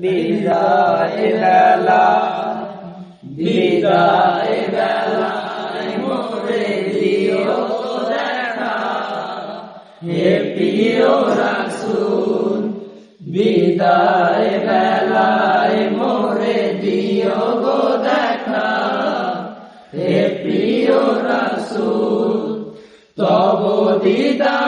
বিদায় বেলা বেলায় মোরে দিও হে বিদায় বেলায় গো দেখা হে প্রিয় রাসূল, তব দিদারে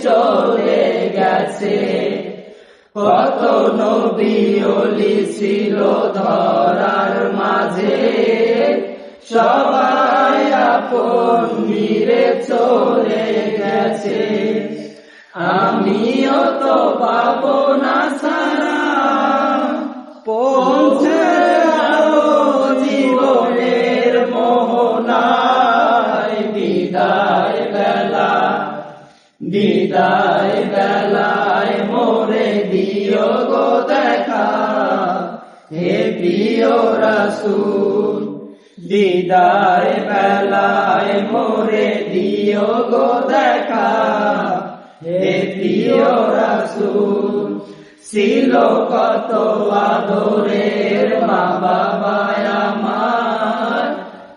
চলে গেছে। কত নবী অলি ছিল ধরার মাঝে। সবাই আপন মিরে চলে গেছে। আমিও তো পাবো না সারা বিদায় বেলায় মোরে দিও গো দেখা। হে প্রিয় রাসূল, বিদায় বেলায় মোরে দিও গো দেখা। হে প্রিয় রাসূল, ছিল কত আদরের মা বাবা আমার।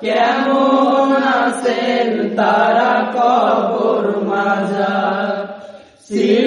কেমন আছেন তারা কবর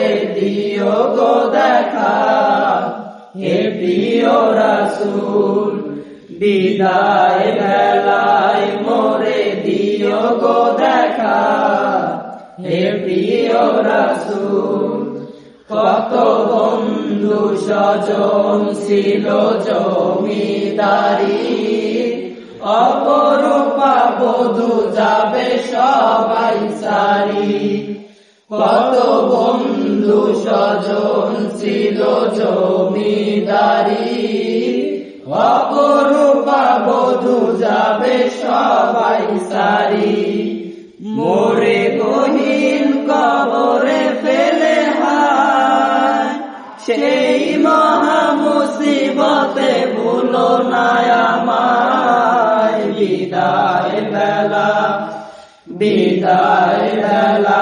মোরে দিও গো দেখা হে প্রিয় রাসূল বিদায় বেলায় মোরে দিও গো দেখা হে প্রিয় রাসূল কত বন্ধু স্বজন ছিল জমিদারি? অপরূপা বধু যাবে সবাই সারি। কত বন্ধু স্বজন ছিল জমিদারি। অপরূপা বধু যাবে সবাই সারি। মোরে গহীন কবরে ফেলে সেই মহা মুসিবতে ভুলো না আমায়। বিদায় বেলা বিদায় বেলা